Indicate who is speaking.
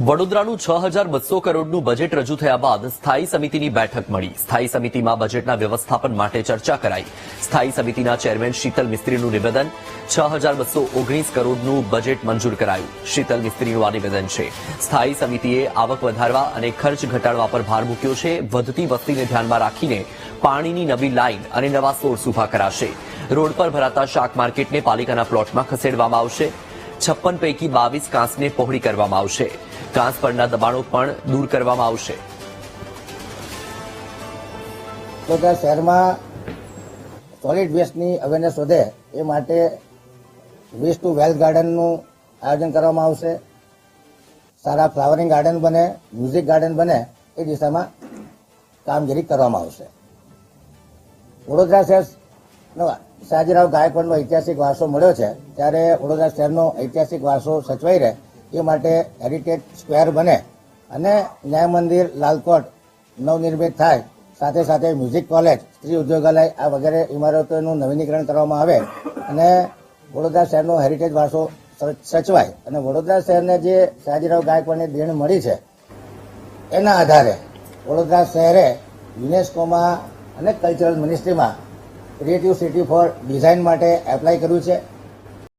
Speaker 1: વડોદરાનું છ હજાર બસો કરોડનું બજેટ રજૂ થયા બાદ સ્થાયી સમિતિની બેઠક મળી. સ્થાયી સમિતિમાં બજેટના વ્યવસ્થાપન માટે ચર્ચા કરાઈ. સ્થાયી સમિતિના ચેરમેન શીતલ મિસ્ત્રીનું નિવેદન, છ હજાર બસો ઓગણીસ કરોડનું બજેટ મંજૂર કરાયું. શીતલ મિસ્ત્રીનું આ નિવેદન છે. સ્થાયી સમિતિએ આવક વધારવા અને ખર્ચ ઘટાડવા પર ભાર મૂક્યો છે. વધતી વસ્તીને ધ્યાનમાં રાખીને પાણીની નવી લાઇન અને નવા સોર્સ ઊભા કરાશે. રોડ પર ભરાતા શાક માર્કેટને પાલિકાના પ્લોટમાં ખસેડવામાં આવશે. છપ્પન પૈકી બાવીસ કાંસને પહોળી કરવામાં આવશે. કાંસ પરના દબાણો પણ દૂર કરવામાં આવશે.
Speaker 2: વડોદરા શહેરમાં સોલિડ વેસ્ટની અવેરનેસ વધે એ માટે વેસ્ટ ટુ વેલ્થ ગાર્ડનનું આયોજન કરવામાં આવશે. સારા ફ્લાવરિંગ ગાર્ડન બને મ્યુઝિક ગાર્ડન બને, એ દિશામાં કામગીરી કરવામાં આવશે. વડોદરા શહેરનો સયાજીરાવ ગાયકવાડનો ઐતિહાસિક વારસો મળ્યો છે. ત્યારે વડોદરા શહેરનો ઐતિહાસિક વારસો સચવાઈ રહે. એ માટે હેરિટેજ સ્ક્વેર બને અને ન્યાય મંદિર લાલકોટ નવનિર્મિત થાય. સાથે સાથે મ્યુઝિક કોલેજ, સ્ત્રી ઉદ્યોગાલય આ વગેરે ઇમારતોનું નવીનીકરણ કરવામાં આવે અને વડોદરા શહેરનો હેરિટેજ વારસો સચવાય. અને વડોદરા શહેરને જે સયાજીરાવ ગાયકવાડની દેણ મળી છે, એના આધારે વડોદરા શહેરે યુનેસ્કોમાં અને કલ્ચરલ મિનિસ્ટ્રીમાં ક્રિએટિવ સિટી ફોર ડિઝાઇન માટે એપ્લાય કર્યું છે.